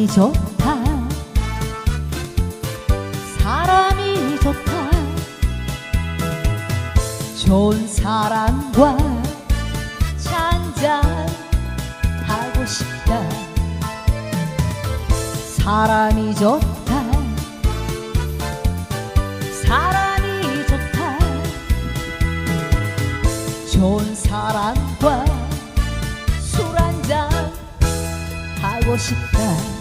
사람이 좋다. 사람이 좋다. 좋은 사람과 잔잔 하고 싶다. 사람이 좋다. 사람이 좋다. 좋은 사람과 술 한잔 하고 싶다.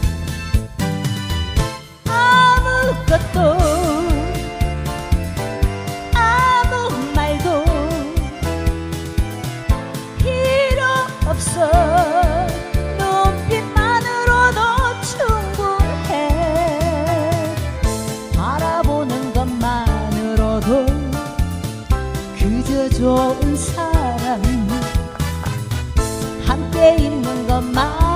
않고 그저 좋은 사람 함께 있는 것만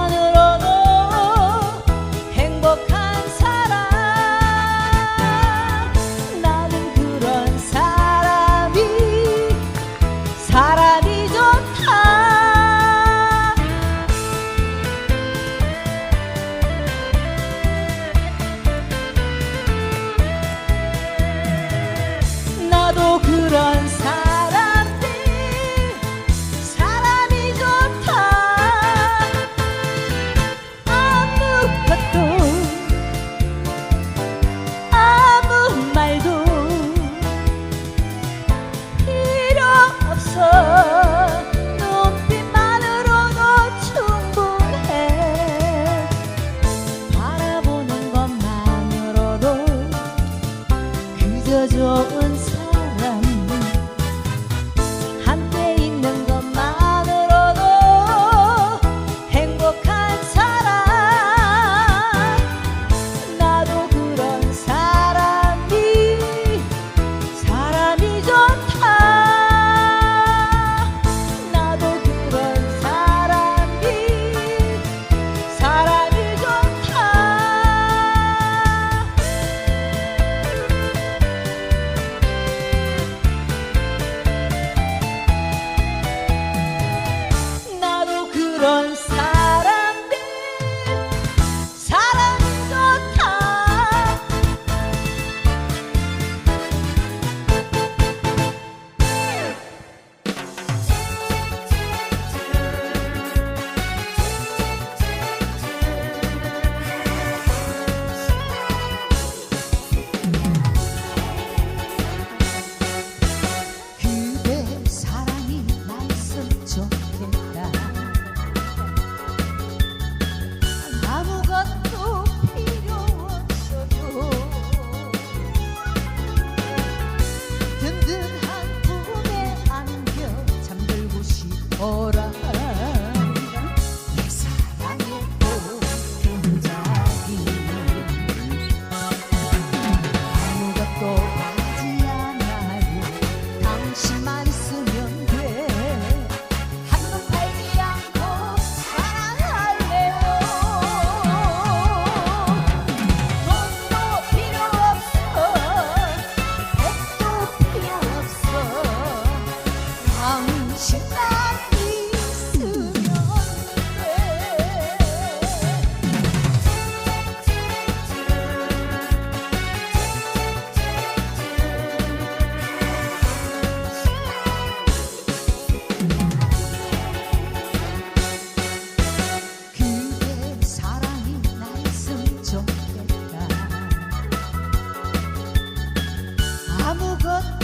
good.